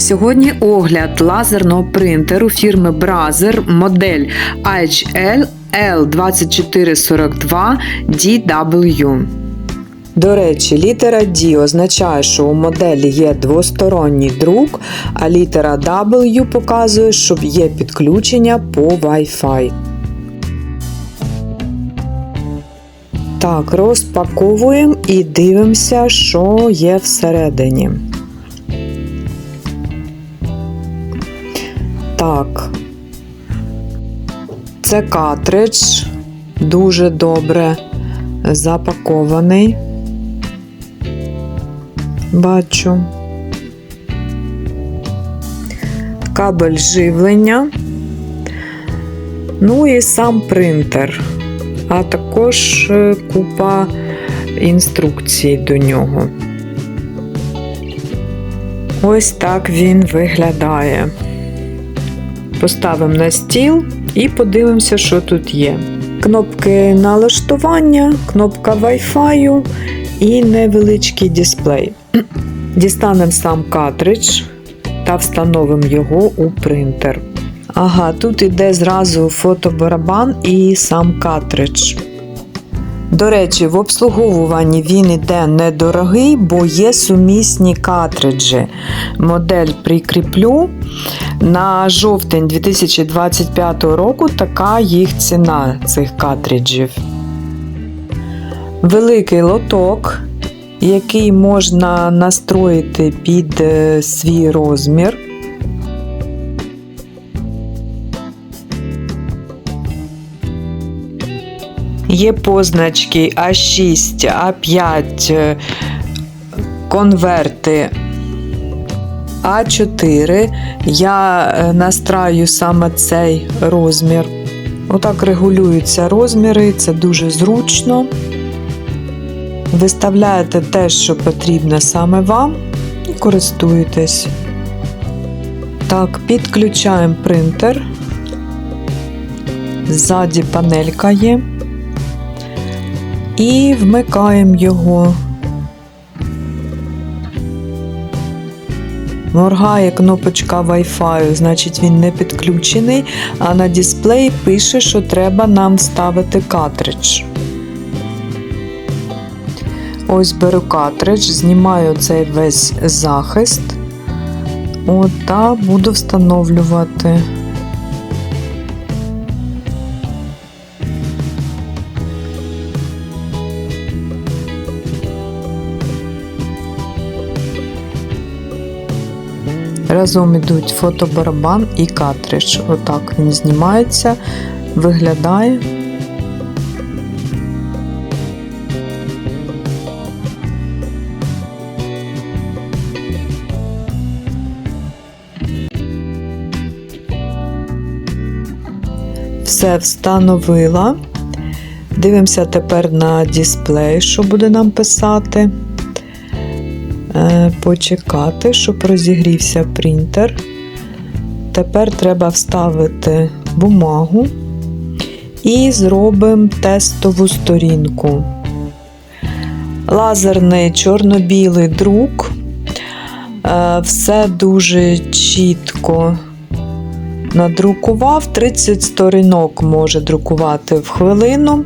Сьогодні огляд лазерного принтеру фірми Brazer модель IHL L2442 DW. До речі, літера D означає, що у моделі є двосторонній друк, а літера W показує, що є підключення по Wi-Fi. Так, розпаковуємо і дивимося, що є всередині. Так. Це картридж дуже добре запакований. Бачу. Кабель живлення. Ну і сам принтер, а також е, купа інструкцій до нього. Ось так він виглядає. Поставимо на стіл і подивимося, що тут є. Кнопки налаштування, кнопка Wi-Fi і невеличкий дисплей. Дістанемо сам картридж та встановимо його у принтер. Ага, тут іде зразу фотобарабан і сам картридж. До речі, в обслуговуванні він іде недорогий, бо є сумісні картриджі. Модель прикріплю. На жовтень 2025 року така їх ціна цих картриджів. Великий лоток, який можна настроїти під е, свій розмір. Є позначки А6, А5, е, конверти А4. Я е, настраю саме цей розмір. Отак регулюються розміри, це дуже зручно. Виставляєте те, що потрібно саме вам, і користуєтесь. Так, підключаємо принтер. Ззаді панелька є. І вмикаємо його. Моргає кнопочка Wi-Fi, значить він не підключений, а на дисплеї пише, що треба нам ставити картридж. Ось беру картридж, знімаю цей весь захист. От, та буду встановлювати. Разом ідуть фотобарабан і картридж. Отак він знімається, виглядає. Все встановила. Дивимося тепер на дисплей, що буде нам писати. Е, почекати, щоб розігрівся принтер. Тепер треба вставити бумагу і зробимо тестову сторінку. Лазерний чорно-білий друк. Е, все дуже чітко надрукував. 30 сторінок може друкувати в хвилину.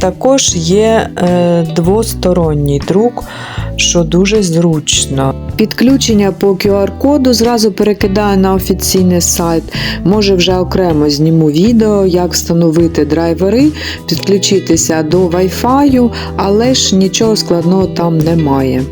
Також є е, двосторонній друк, що дуже зручно. Підключення по QR-коду зразу перекидаю на офіційний сайт. Може вже окремо зніму відео, як встановити драйвери, підключитися до Wi-Fi, але ж нічого складного там немає.